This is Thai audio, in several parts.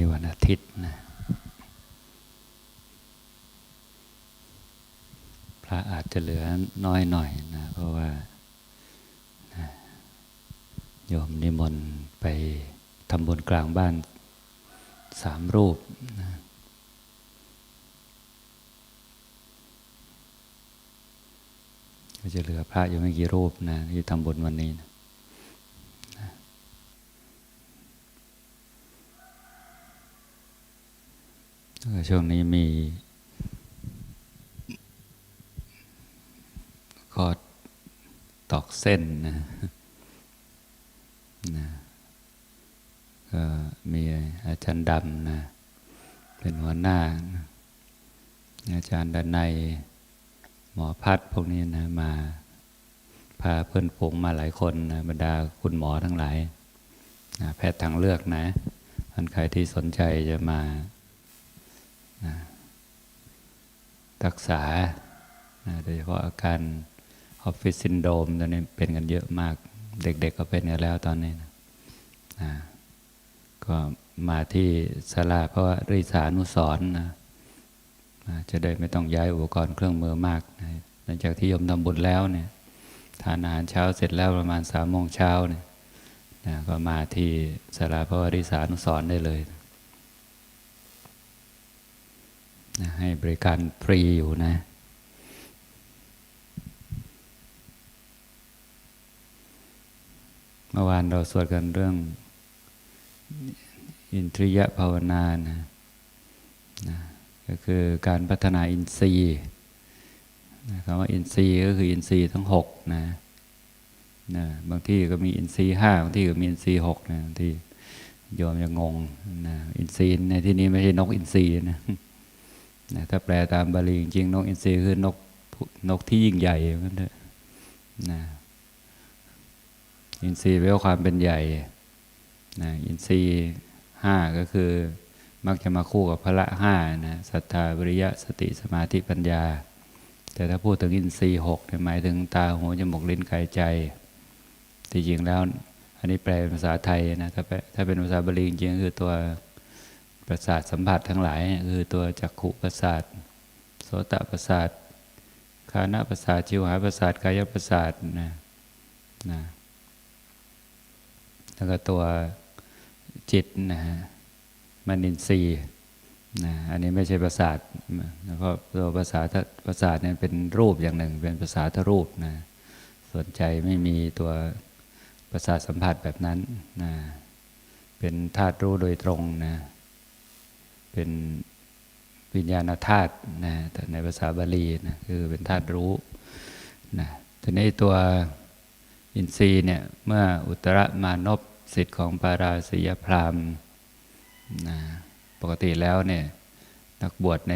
ีวันอาทิตย์นะพระอาจจะเหลือน้อยหน่อยนะเพราะว่าโยมนิมนต์ไปทำบุญกลางบ้านสามรูปนะก็จะเหลือพระอยู่ไม่กี่รูปนะที่ทำบุญวันนี้นะ แล้วก็ ช่วงนี้มีก็ตอกเส้นนะนะก็มีอาจารย์ดำนะ เป็นหัวหน้านะอาจารย์ดนัยหมอพัดพวกนี้นะมา พาเพื่อนฝูงมาหลายคนนะบรรดาคุณหมอทั้งหลายนะแพทย์ทางเลือกนะท่านใครที่สนใจจะมา นะรักษาโดยเฉพาะอาการออฟฟิศซินโดมตอนนี้เป็นกันเยอะมาก เด็กๆก็เป็นกันแล้วตอนนี้นะนะก็มาที่ศาลาเพราะว่าริสานุสรนะนะจะได้ไม่ต้องย้ายอุปกรณ์เครื่องมือมากนะหลังจากที่ยมทำบุญแล้วเนี่ยทานอาหารเช้าเสร็จแล้วประมาณสามโมงเช้าเนี่ยนะก็มาที่ศาลาพระวริสานุสรณ์ได้เลยนะ ให้บริการฟรีอยู่นะ เมื่อวานเราสวดกันเรื่อง อินทรียภาวนานะนะก็คือการพัฒนาอินทรีย์นะคำว่าอินทรีย์ก็คืออินทรีย์ทั้งหกนะนะบางที่ก็มีอินทรีย์ห้าบางที่ก็มีอินทรีย์หกนะบางที่โยมยังงงนะอินทรีย์ในที่นี้ไม่ใช่นกอินทรีย์นะ นะถ้าแปลตามบาลีจริงๆนกอินทรีคือนกนกที่ยิ่งใหญ่เหมือนกันเถอะนะอินทรีย์แปลว่าความเป็นใหญ่นะอินทรีย์ห้าก็คือมักจะมาคู่กับพละห้านะศรัทธาวิริยะสติสมาธิปัญญา แต่ถ้าพูดถึงอินทรีย์หกเนี่ยหมายถึงตาหูจมูกลิ้นกายใจที่จริงแล้ว อันนี้แปลเป็นภาษาไทยนะถ้าแปลถ้าเป็นภาษาบาลีจริงๆคือตัว ประสาทสัมผัสทั้งหลายคือตัวจักขุประสาทโสตประสาทคานะประสาทชิวหาประสาทกายประสาทนะนะแล้วก็ตัวจิตนะฮะมนินทรีย์นะอันนี้ไม่ใช่ประสาทแล้วก็ตัวภาษาทประสาทเนี่ยเป็นรูปอย่างหนึ่ง เป็นภาษาทรูปนะส่วนใจไม่มีตัวประสาทสัมผัสแบบนั้นนะเป็นธาตุรู้โดยตรงนะ เป็นวิญญาณธาตุนะแต่ในภาษาบาลีนะคือเป็นธาตุรู้นะทีนี้ตัวอินทรีย์เนี่ยเมื่ออุตรมานพสิทธิ์ของปาราสียพรามนะปกติแล้วเนี่ยนักบวชใน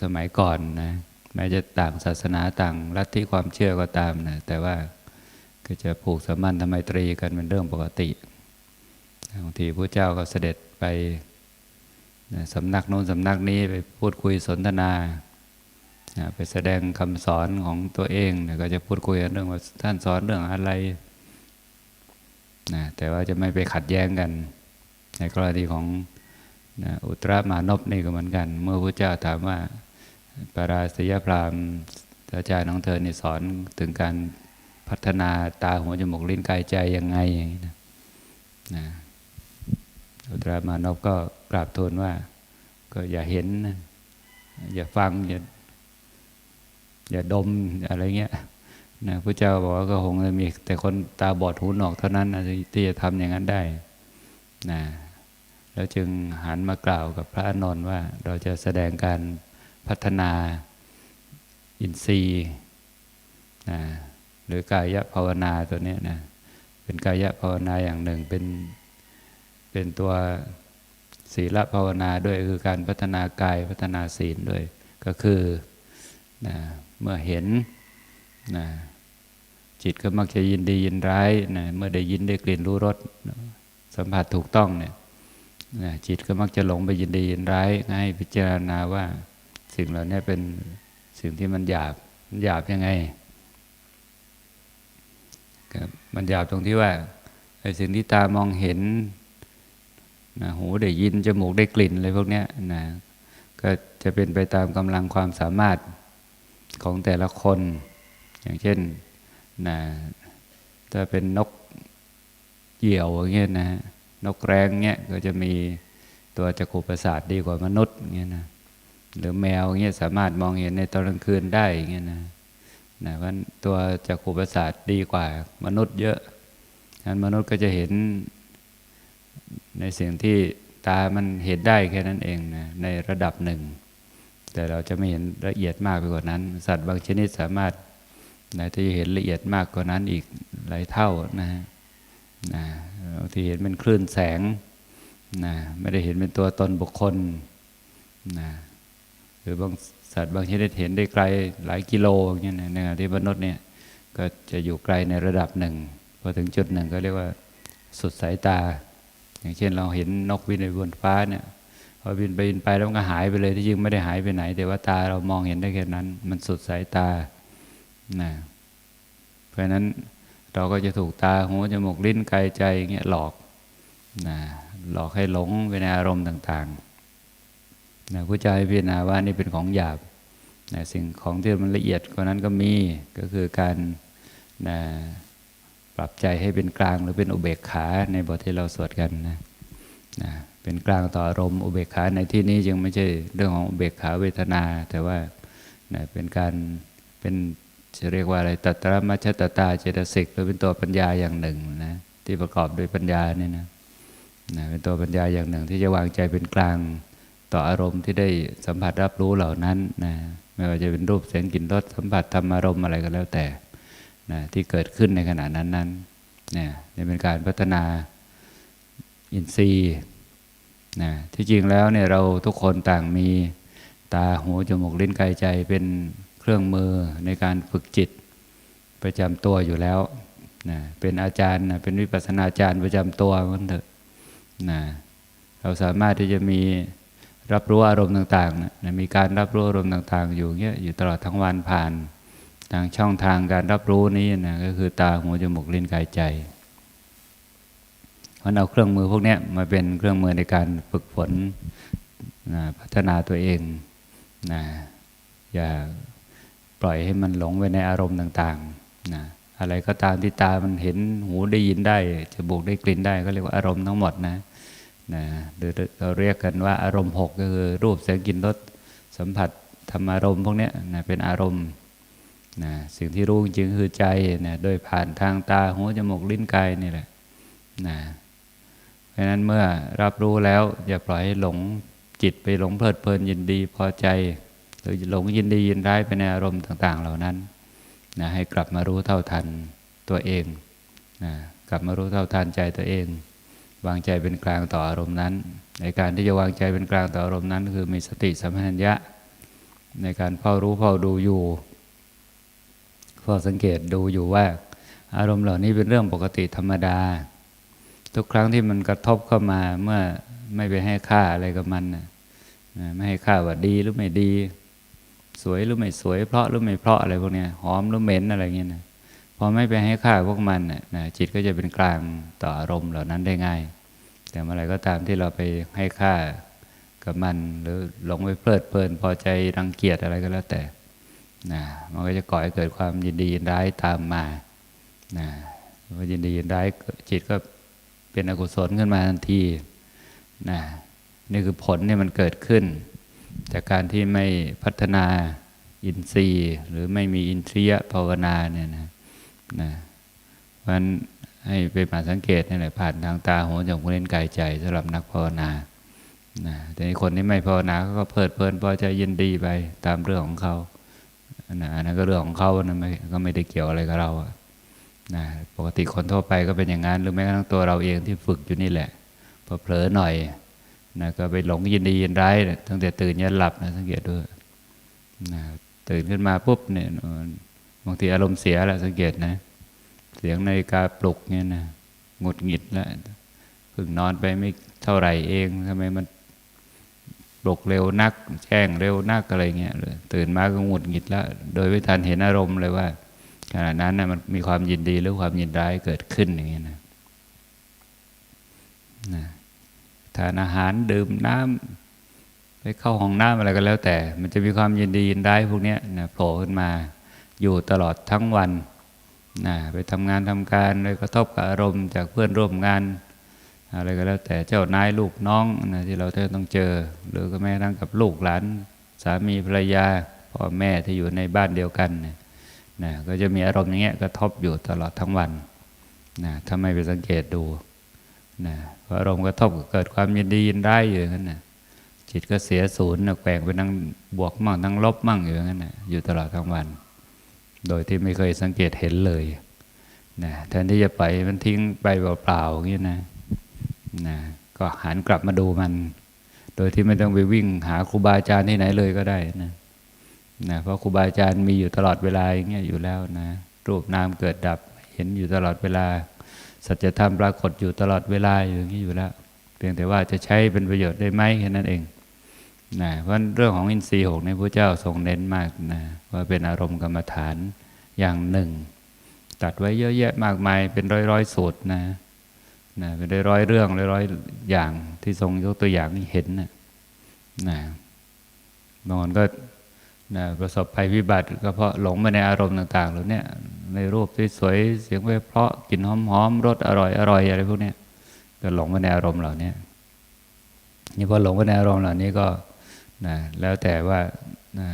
สมัยก่อนนะแม้จะต่างศาสนาต่างลัทธิความเชื่อก็ตามนะแต่ว่าก็จะผูกสมานทำไมตรีกันเป็นเรื่องปกติบางทีพระเจ้าก็เสด็จไป สำนักโน้นสำนักนี้ไปพูดคุยสนทนาไปแสดงคำสอนของตัวเองก็จะพูดคุยเรื่องว่าท่านสอนเรื่องอะไรนะแต่ว่าจะไม่ไปขัดแย้งกัน ในกรณีของนะอุตรามานพนี่ก็เหมือนกัน เมื่อพระเจ้าถามว่าปาราศยพรามอาจารย์ของเธอนี่สอนถึงการพัฒนาตาหัวจมูกลิ้นกายใจยังไงอย่างนี้นะนะอุตรามานพก็ กราบทูลว่า ก็อย่าเห็น อย่าฟัง อย่าอย่าดมอะไรเงี้ยนะพระเจ้าบอกว่าก็คงจะมี แต่คนตาบอดหูหนวกเท่านั้นที่จะทำอย่างนั้นได้นะแล้วจึงหันมากล่าวกับพระอนนท์ว่าเราจะแสดงการพัฒนาอินทรีย์นะหรือกายภาวนาตัวนี้นะเป็นกายภาวนาอย่างหนึ่งเป็นเป็นตัว ศีลภาวนาด้วยคือการพัฒนากายพัฒนาศีลด้วย ก็คือนะเมื่อเห็นนะจิตก็มักจะยินดียินร้ายนะเมื่อได้ยินได้กลิ่นรู้รสสัมผัสถูกต้องเนี่ยนะจิตก็มักจะหลงไปยินดียินร้ายให้พิจารณาว่าสิ่งเหล่านี้เป็นสิ่งที่มันหยาบมันหยาบยังไงมันหยาบตรงที่ว่าไอ้สิ่งที่ตามองเห็น นะหูได้ยิน จมูกได้กลิ่นอะไรพวกนี้นะก็จะเป็นไปตามกำลังความสามารถของแต่ละคน อย่างเช่นนะถ้าเป็นนกเหยี่ยวอย่างเงี้ยนะนกแร้งเงี้ยก็จะมีตัวจักรุประสาทดีกว่ามนุษย์เงี้ยนะหรือแมวเงี้ยสามารถมองเห็นในตอนกลางคืนได้เงี้ยนะนะเพราะตัวจักรุประสาทดีกว่ามนุษย์เยอะฉะนั้นมนุษย์ก็จะเห็น ในสิ่งที่ตามันเห็นได้แค่นั้นเองนะในระดับหนึ่ง แต่เราจะไม่เห็นละเอียดมากไปกว่านั้น สัตว์บางชนิดสามารถนะจะเห็นละเอียดมากกว่านั้นอีกหลายเท่านะฮะนะบางทีเห็นเป็นคลื่นแสงนะไม่ได้เห็นเป็นตัวตนบุคคลนะหรือบางสัตว์บางชนิดเห็นได้ไกลหลายกิโลอย่างเงี้ยนะในขณะที่มนุษย์เนี่ยก็จะอยู่ไกลในระดับหนึ่งพอถึงจุดหนึ่งก็เรียกว่าสุดสายตา อย่างเช่นเราเห็นนกบินไปบนฟ้าเนี่ยพอบินไปบินไปแล้วมันก็หายไปเลยที่จริงไม่ได้หายไปไหน แต่ว่าตาเรามองเห็นได้แค่นั้น มันสุดสายตานะเพราะฉะนั้นเราก็จะถูกตาหูจมูกลิ้นกายใจเงี้ยหลอกนะหลอกให้หลงไปในอารมณ์ต่างๆนะผู้ใจพิจารณาว่านี่เป็นของหยาบนะสิ่งของที่มันละเอียดกว่านั้นก็มีก็คือการนะ ปรับใจให้เป็นกลางหรือเป็นอุเบกขาในบทที่เราสวดกันนะนะเป็นกลางต่ออารมณ์อุเบกขาในที่นี้ยังไม่ใช่เรื่องของอุเบกขาเวทนา แต่ว่านะเป็นการเป็นจะเรียกว่าอะไรตัตระมัชตตาเจตสิกหรือเป็นตัวปัญญาอย่างหนึ่งนะที่ประกอบด้วยปัญญาเนี่ยนะนะเป็นตัวปัญญาอย่างหนึ่ง ที่จะวางใจเป็นกลางต่ออารมณ์ที่ได้สัมผัสรับรู้เหล่านั้นนะไม่ว่าจะเป็นรูปเสียงกลิ่นรสสัมผัสธรรมอารมณ์อะไรก็แล้วแต่ นะที่เกิดขึ้นในขณะนั้นนั้นเนี่ยนี่เป็นการพัฒนาอินทรีย์นะที่จริงแล้วเนี่ยเราทุกคนต่างมีตาหูจมูกลิ้นกายใจเป็นเครื่องมือในการฝึกจิตประจำตัวอยู่แล้วนะเป็นอาจารย์นะเป็นวิปัสสนาจารย์ประจำตัวมันเถอะนะเราสามารถที่จะมีรับรู้อารมณ์ต่างๆนะมีการรับรู้อารมณ์ต่าง ๆ อยู่เงี้ยอยู่ตลอดทั้งวันผ่าน ทางช่องทางการรับรู้นี้นะก็คือตาหูจมูกลิ้นกายใจเพราะเอาเครื่องมือพวกนี้มาเป็นเครื่องมือในการฝึกฝนนะพัฒนาตัวเองนะอย่าปล่อยให้มันหลงไปในอารมณ์ต่างๆนะอะไรก็ตามที่ตามันเห็นหูได้ยินได้จมูกได้กลิ่นได้ก็เรียกว่าอารมณ์ทั้งหมดนะนะหรือเราเรียกกันว่าอารมณ์หกก็คือรูปเสียงกลิ่นรสสัมผัสธรรมารมณ์พวกนี้นะเป็นอารมณ์ นะสิ่งที่รู้จริงคือใจนะโดยผ่านทางตาหูจมูกลิ้นกายนี่แหละนะเพราะฉะนั้นเมื่อรับรู้แล้วอย่าปล่อยให้หลงจิตไปหลงเพลิดเพลินยินดีพอใจ หรือหลงยินดียินร้ายไปในอารมณ์ต่าง ๆ เหล่านั้นนะให้กลับมารู้เท่าทันตัวเองนะกลับมารู้เท่าทันใจตัวเอง วางใจเป็นกลางต่ออารมณ์นั้น ในการที่จะวางใจเป็นกลางต่ออารมณ์นั้น คือมีสติสัมปชัญญะ ในการเฝ้ารู้เฝ้าดูอยู่ เฝ้าสังเกตดูอยู่ว่า อารมณ์เหล่านี้เป็นเรื่องปกติธรรมดา ทุกครั้งที่มันกระทบเข้ามาเมื่อไม่ไปให้ค่าอะไรกับมันนะไม่ให้ค่าว่าดีหรือไม่ดี สวยหรือไม่สวย เพราะหรือไม่เพราะอะไรพวกนี้หอมหรือเหม็นอะไรเงี้ยนะพอไม่ไปให้ค่าพวกมันนะจิตก็จะเป็นกลางต่ออารมณ์เหล่านั้นได้ง่าย แต่เมื่อไรก็ตามที่เราไปให้ค่ากับมัน หรือหลงไปเพลิดเพลินพอใจรังเกียจอะไรก็แล้วแต่ นะมันก็จะก่อให้เกิดความยินดียินร้ายตามมานะพอยินดียินร้ายจิตก็เป็นอกุศลขึ้นมาทันทีนะนี่คือผลที่มันเกิดขึ้น จากการที่ไม่พัฒนาอินทรีย์หรือไม่มีอินทรียภาวนาเนี่ยนะนะเพราะฉะนั้นให้ไปมาสังเกตนี่แหละผ่านทางตาหูจมูกเล่นกายใจสำหรับนักภาวนานะแต่คนที่ไม่ภาวนาก็เพลิดเพลินพอใจยินดีไปตามเรื่องของเขา นะอันนั้นก็เรื่องของเขานะไม่ก็ไม่ได้เกี่ยวอะไรกับเราอะนะปกติคนทั่วไปก็เป็นอย่างนั้นหรือแม้กระทั่งตัวเราเองที่ฝึกอยู่นี่แหละพอเผลอหน่อยนะก็ไปหลงยินดียินร้ายตั้งแต่ตื่นยันหลับนะสังเกตด้วยนะตื่นขึ้นมาปุ๊บเนี่ยบางทีอารมณ์เสียแหละสังเกตนะ เสียงนาฬิกาปลุกเนี่ยนะหงุดหงิดแล้วเพิ่งนอนไปไม่เท่าไหร่เองทำไมมัน ปลุกเร็วนัก แจ้งเร็วนักอะไรเงี้ยตื่นมาก็หงุดหงิดแล้ว โดยไม่ทันเห็นอารมณ์เลยว่าขณะนั้นนะมันมีความยินดีหรือความยินร้ายเกิดขึ้นอย่างเงี้ยนะนะทานอาหารดื่มน้ำไปเข้าห้องน้ำอะไรก็แล้วแต่ มันจะมีความยินดียินได้พวกเนี้ยนะโผล่ขึ้นมาอยู่ตลอดทั้งวันนะไปทำงานทำการเลยกระทบกับอารมณ์จากเพื่อนร่วมงาน อะไรก็แล้วแต่เจ้านายลูกน้องนะที่เราจะต้องเจอ หรือก็แม้กระทั่งกับลูกหลานสามีภรรยาพ่อแม่ที่อยู่ในบ้านเดียวกันเนี่ยนะก็จะมีอารมณ์อย่างเงี้ยกระทบอยู่ตลอดทั้งวันนะถ้าไม่ไปสังเกตดูนะออารมณ์กระทบเกิดความยินดียินได้อยู่อย่างนั้นนะจิตก็เสียศูนย์นะแกว่งไปทั้งบวกมั่งทั้งลบมั่งอยู่อย่างนั้นนะอยู่ตลอดทั้งวัน โดยที่ไม่เคยสังเกตเห็นเลยนะแทนที่จะไปมันทิ้งไปเปล่าๆอย่างนี้นะ นะก็หันกลับมาดูมัน โดยที่ไม่ต้องไปวิ่งหาครูบาอาจารย์ที่ไหนเลยก็ได้นะนะเพราะครูบาอาจารย์มีอยู่ตลอดเวลาอย่างเงี้ยอยู่แล้วนะรูปนามเกิดดับเห็นอยู่ตลอดเวลา สัจธรรมปรากฏอยู่ตลอดเวลาอย่างนี้อยู่แล้ว เพียงแต่ว่าจะใช้เป็นประโยชน์ได้ไหมแค่นั้นเองนะเพราะเรื่องของอินทรีย์หกในพระเจ้าทรงเน้นมากนะว่าเป็นอารมณ์กรรมฐานอย่างหนึ่ง ตัดไว้เยอะแยะมากมายเป็นร้อยร้อยๆสูตรนะ นะเป็นร้อยร้อยเรื่องร้อยร้อยอย่างที่ทรงยกตัวอย่างให้เห็นนะนะบางคนก็นะประสบภัยพิบัติก็เพราะหลงไปในอารมณ์ต่างๆเหล่าเนี้ยในรูปที่สวยเสียงเพราะกลิ่นหอมๆรสอร่อยอร่อยอะไรพวกนี้ก็หลงไปในอารมณ์เหล่านี้นี่พอหลงไปในอารมณ์เหล่านี้ก็นะแล้วแต่ว่านะ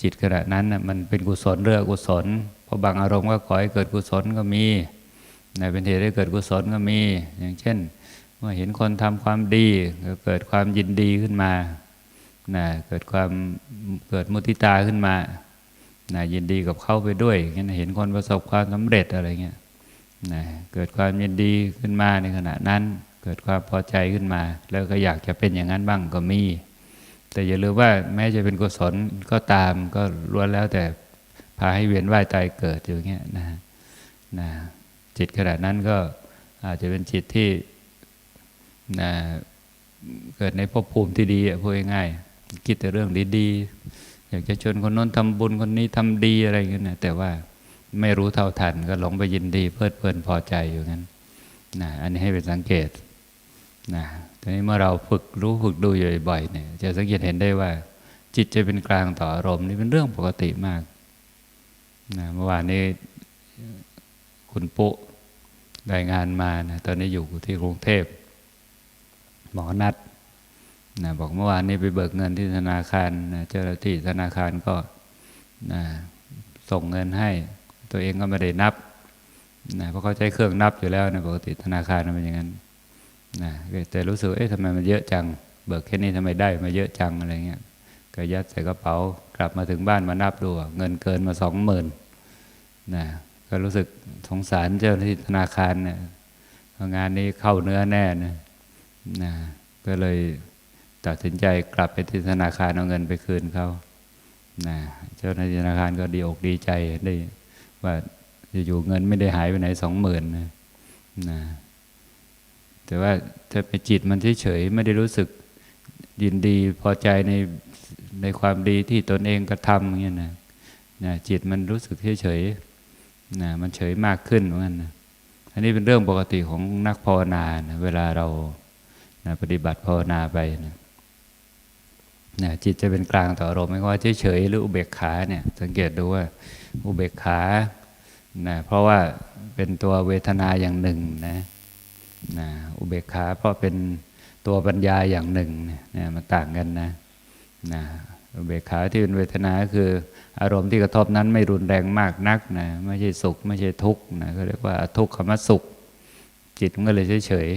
จิตขณะนั้นนะมันเป็นกุศลเรื่องกุศลเพราะบางอารมณ์ก็ขอให้เกิดกุศลก็มี นะเป็นเหตุให้เกิดกุศลก็มี อย่างเช่น เมื่อเห็นคนทำความดีก็เกิดความยินดีขึ้นมานะเกิดความเกิดมุทิตาขึ้นมานะยินดีกับเขาไปด้วยงเงี้ยนเห็นคนประสบความสำเร็จอะไรเงี้ยนะเกิดความยินดีขึ้นมาในขณะนั้น เกิดความพอใจขึ้นมา แล้วก็อยากจะเป็นอย่างนั้นบ้างก็มี แต่อย่าลืมว่าแม้จะเป็นกุศลก็ตามก็ล้วนแล้วแต่พาให้เวียนว่ายตายเกิดอยู่เงี้ยนะนะ จิตขณะนั้นก็อาจจะเป็นจิตที่นะเกิดในภพภูมิที่ดีอะพูดง่ายๆคิดแต่เรื่องดีๆอยากจะชวนคนโน้นทำบุญคนนี้ทำดีอะไรเงี้ยนะแต่ว่าไม่รู้เท่าทันก็หลงไปยินดี เพลิดเพลินพอใจอยู่งั้นนะอันนี้ให้เป็นสังเกตนะทีนี้เมื่อเราฝึกรู้ฝึกดูอยู่บ่อยเนี่ย จะสังเกตเห็นได้ว่า จิตจะเป็นกลางต่ออารมณ์นี่เป็นเรื่องปกติมากนะเมื่อวานนี้คุณปุ๊ รายงานมานะตอนนี้อยู่ที่กรุงเทพ หมอนัดนะบอกเมื่อวานนี้ไปเบิกเงินที่ธนาคารนะเจ้าหน้าที่ธนาคารก็นะส่งเงินให้ ตัวเองก็ไม่ได้นับนะเพราะเขาใช้เครื่องนับอยู่แล้วนะปกติธนาคารมันเป็นอย่างนั้นนะแต่รู้สึกเอ๊ะทำไมมันเยอะจัง เบิกแค่นี้ทำไมได้มาเยอะจังอะไรเงี้ยก็ยัดใส่กระเป๋ากลับมาถึงบ้านมานับดูเงินเกินมาสองหมื่นนะ ก็รู้สึกสงสารเจ้าหน้าที่ธนาคารเนี่ยงานนี้เข้าเนื้อแน่นะนะก็เลยตัดสินใจกลับไปที่ธนาคารเอาเงินไปคืนเขานะเจ้าหน้าที่ธนาคารก็ดีอกดีใจได้ว่าอยู่เงินไม่ได้หายไปไหนสองหมื่นนะนะแต่ว่าถ้าไปจิตมันเฉยๆไม่ได้รู้สึกยินดีพอใจในในความดีที่ตนเองกระทำอย่างเงี้ยนะนะจิตมันรู้สึกเฉยๆ นะมันเฉยมากขึ้นเหมือนกันนะอันนี้เป็นเรื่องปกติของนักภาวนานะเวลาเรานะปฏิบัติภาวนาไปนะนะจิตจะเป็นกลางต่ออารมณ์ไม่ว่าเฉยๆหรืออุเบกขาเนี่ยสังเกตดูว่าอุเบกขานะเพราะว่าเป็นตัวเวทนาอย่างหนึ่งนะนะอุเบกขาเพราะเป็นตัวปัญญาอย่างหนึ่งเนี่ยมันต่างกันนะนะอุเบกขาที่เป็นเวทนาคือ อารมณ์ที่กระทบนั้นไม่รุนแรงมากนักนะไม่ใช่สุข ไม่ใช่ทุกข์นะก็เรียกว่าทุกขมสุข จิตมันก็เลยเฉย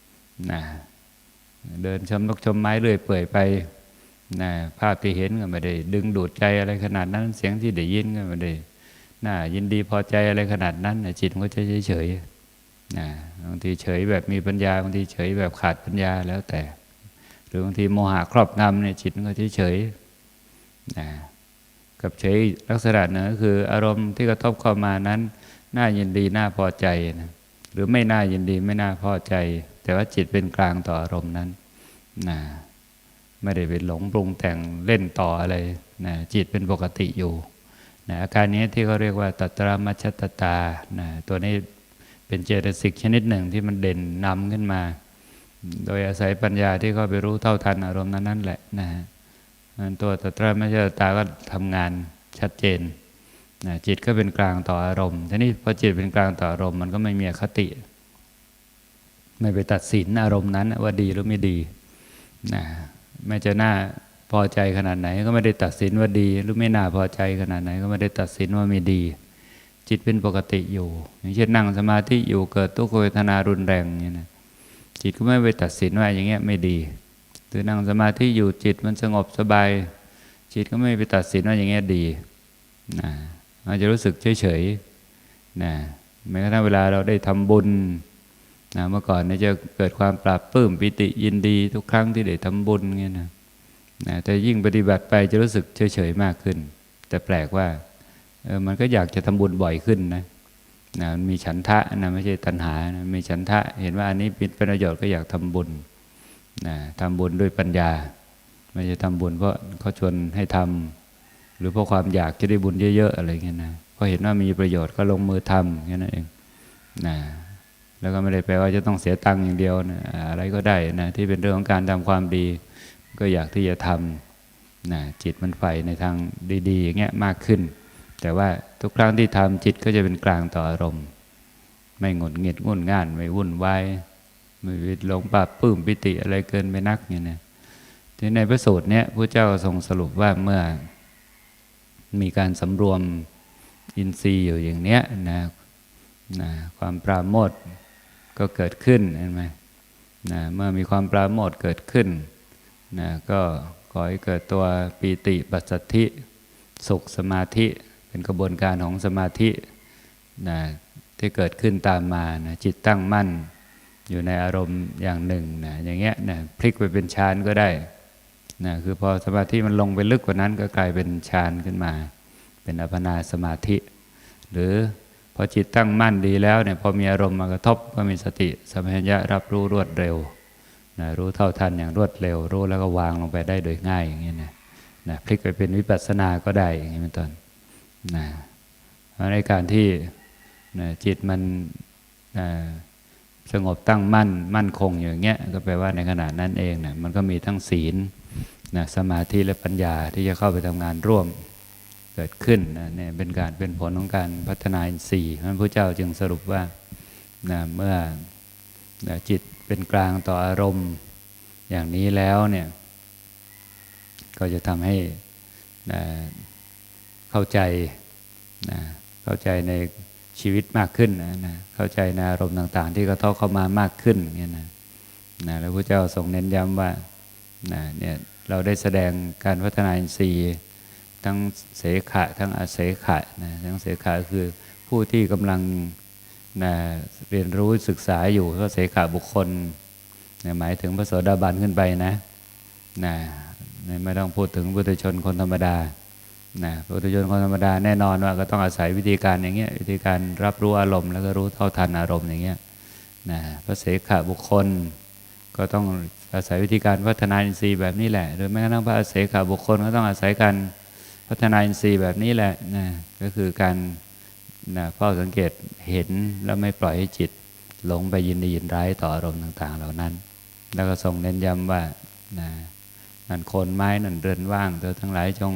ๆนะเดินชมนกชมไม้เรื่อยเปื่อยไปนะภาพที่เห็นก็ไม่ได้ ดึงดูดใจอะไรขนาดนั้น เสียงที่ได้ยินก็ไม่ได้น่ายินดีพอใจอะไรขนาดนั้นนะจิตมันก็จะเฉยๆนะบางทีเฉยแบบมีปัญญาบางทีเฉยแบบขาดปัญญาแล้วแต่ หรือบางทีโมหะครอบงำเนี่ยจิตมันก็เฉยๆนะ กับเฉยลักษณะนึ่งก็คืออารมณ์ที่กระทบเข้ามานั้น น่ายินดีน่าพอใจนะหรือไม่น่ายินดีไม่น่าพอใจ แต่ว่าจิตเป็นกลางต่ออารมณ์นั้นนะไม่ได้ไปหลงปรุงแต่งเล่นต่ออะไรนะจิตเป็นปกติอยู่นะอาการนี้ที่เขาเรียกว่าตัตระมัชชตตานะตัวนี้เป็นเจตสิกชนิดหนึ่งที่มันเด่นนำขึ้นมา โดยอาศัยปัญญาที่เขาไปรู้เท่าทันอารมณ์นั้นนั่นแหละนะฮะ ตัวตตระไม่ใช่ตาก็ทำงานชัดเจนนะจิตก็เป็นกลางต่ออารมณ์ทีนี้พอจิตเป็นกลางต่ออารมณ์มันก็ไม่มีอคติ ไม่ไปตัดสินอารมณ์นั้น ว่าดีหรือไม่ดีนะแม้จะน่าพอใจขนาดไหน ก็ไม่ได้ตัดสินว่าดี หรือไม่น่าพอใจขนาดไหน ก็ไม่ได้ตัดสินว่าไม่ดี จิตเป็นปกติอยู่ อย่างเช่นนั่งสมาธิอยู่เกิดทุกขเวทนารุนแรงอย่างนี้นะจิตก็ไม่ไปตัดสินว่าอย่างเงี้ยไม่ดี หรือนั่งสมาธิอยู่จิตมันสงบสบาย จิตก็ไม่ไปตัดสินว่าอย่างเงี้ยดีนะอาจจะรู้สึกเฉยๆนะแม้กระทั่งเวลาเราได้ทำบุญนะเมื่อก่อนเนี่ยจะเกิดความปราบปลื้มปิติยินดี ทุกครั้งที่ได้ทำบุญเงี้ยนะนะแต่ยิ่งปฏิบัติไปจะรู้สึกเฉยๆมากขึ้น แต่แปลกว่าเออมันก็อยากจะทำบุญบ่อยขึ้นนะนะมันมีฉันทะนะไม่ใช่ตัณหานะมีฉันทะ เห็นว่าอันนี้เป็นประโยชน์ก็อยากทำบุญ นะทำบุญด้วยปัญญา ไม่ใช่ทำบุญเพราะเขาชวนให้ทำหรือเพราะความอยากจะได้บุญเยอะ ๆ อะไรเงี้ยนะเพราะเห็นว่ามีประโยชน์ก็ลงมือทำแค่นั้นเองนะแล้วก็ไม่ได้แปลว่าจะต้องเสียตังค์อย่างเดียวนะอะไรก็ได้นะที่เป็นเรื่องของการทำความดี ก็อยากที่จะทำนะจิตมันใฝ่ในทางดี ๆ อย่างเงี้ยมากขึ้น แต่ว่าทุกครั้งที่ทำจิตก็จะเป็นกลางต่ออารมณ์ ไม่หงุดหงิดงุ่นง่าน ไม่วุ่นวาย ม่วิตหลงปราบปื้มปิติอะไรเกินไปนักเนี่ยนะที่ในพระสูตรเนี้ยพระเจ้าทรงสรุปว่าเมื่อ มีการสำรวมอินทรีย์อยู่อย่างเนี้ยนะนะความปราโมทก็เกิดขึ้นเห็นไหมนะเมื่อมีความปราโมทเกิดขึ้นนะก็ขอให้เกิดตัวปีติปัสสัทธิ สุขสมาธิเป็นกระบวนการของสมาธินะที่เกิดขึ้นตามมานะจิตตั้งมั่น อยู่ในอารมณ์อย่างหนึ่งนะอย่างเงี้ยนะพลิกไปเป็นฌานก็ได้นะคือพอสมาธิมันลงไปลึกกว่านั้นก็กลายเป็นฌานขึ้นมา เป็นอัปนาสมาธิ หรือพอจิตตั้งมั่นดีแล้วเนี่ยพอมีอารมณ์มากระทบก็มีสติสัมปชัญญะรับรู้รวดเร็วนะรู้เท่าทันอย่างรวดเร็ว รู้แล้วก็วางลงไปได้โดยง่ายอย่างนี้นะนะพลิกไปเป็นวิปัสสนาก็ได้อย่างนี้เป็นต้นนะเพราะในการที่นะจิตมันนะ สงบตั้งมั่นมั่นคงอย่างเงี้ยก็แปลว่าในขณะนั้นเองนะมันก็มีทั้งศีลนะสมาธิและปัญญาที่จะเข้าไปทำงานร่วมเกิดขึ้นนะเนี่ยเป็นการเป็นผลของการพัฒนาอินทรีย์พระพุทธเจ้าจึงสรุปว่านะเมื่อนะจิตเป็นกลางต่ออารมณ์อย่างนี้แล้วเนี่ยก็จะทำให้นะเข้าใจนะเข้าใจใน ชีวิตมากขึ้นนะนะเข้าใจในอารมณ์ต่าง ๆ ที่กระทบเข้ามามากขึ้นเงี้ยนะนะแล้วพระเจ้าทรงเน้นย้ำว่านะเนี่ยเราได้แสดงการพัฒนาอินทรีย์ทั้งเสขะทั้งอาเสขะนะทั้งเสขะคือผู้ที่กำลังนะเรียนรู้ศึกษาอยู่ก็เสขะบุคคลนะหมายถึงพระโสดาบันขึ้นไปนะนะไม่ต้องพูดถึงพุทธชนคนธรรมดา นะปุถุชนคนธรรมดาแน่นอนว่าก็ต้องอาศัยวิธีการอย่างเงี้ยวิธีการรับรู้อารมณ์แล้วก็รู้เท่าทันอารมณ์อย่างเงี้ยนะพระเสขบุคคล ก็ต้องอาศัยวิธีการพัฒนาอินทรีย์แบบนี้แหละ หรือแม้กระทั่งพระเสขบุคคลก็ต้องอาศัยการพัฒนาอินทรีย์แบบนี้แหละนะก็คือการนะเฝ้าสังเกตเห็นแล้วไม่ปล่อยให้จิตหลงไปยินดียินร้ายต่ออารมณ์ต่าง ๆ เหล่านั้น แล้วก็ทรงเน้นย้ำว่านะนั่นโคนไม้นั่นเรือนว่างเธอทั้งหลายจง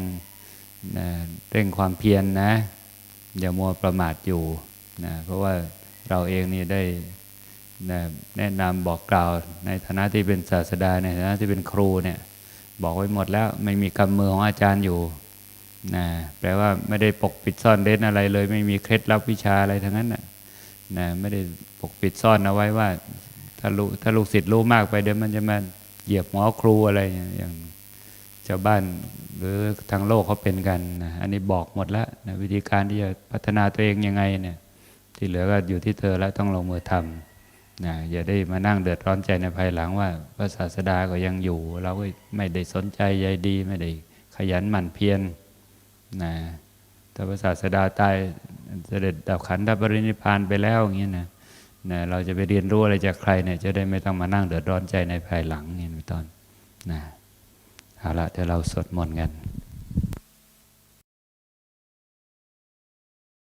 นะเร่งความเพียรนนะ อย่ามัวประมาทอยู่นะเพราะว่าเราเองนี่ได้นะแนะนำบอกกล่าว ในฐานะที่เป็นศาสดาในฐานะที่เป็นครูเนี่ยบอกไว้หมดแล้วไม่มีกำมือของอาจารย์อยู่นะแปลว่าไม่ได้ปกปิดซ่อนเร้นอะไรเลย ไม่มีเคล็ดลับวิชาอะไรทั้งนั้นนะนะไม่ได้ปกปิดซ่อนเอาไว้ว่าถ้าลูกถ้าลูกศิษย์รู้มากไปเดี๋ยวมันจะมาเหยียบหมอครูอะไรอย่าง ชาวบ้านหรือทางโลกเขาเป็นกันนะอันนี้บอกหมดแล้วนะวิธีการที่จะพัฒนาตัวเองยังไงเนี่ย ที่เหลือก็อยู่ที่เธอแล้วต้องลงมือทำนะอย่าได้มานั่งเดือดร้อนใจในภายหลังว่าพระศาสดาก็ยังอยู่ เราก็ไม่ได้สนใจใยดี ไม่ได้ขยันหมั่นเพียรนะถ้าพระศาสดาตายเสด็จดับขันธปรินิพานไปแล้วอย่างนี้นะนะเราจะไปเรียนรู้อะไรจากใครเนี่ยจะได้ไม่ต้องมานั่งเดือดร้อนใจในภายหลังนี่เป็นต้นนะ เอาละเดี๋ยวเราสวดมนต์กัน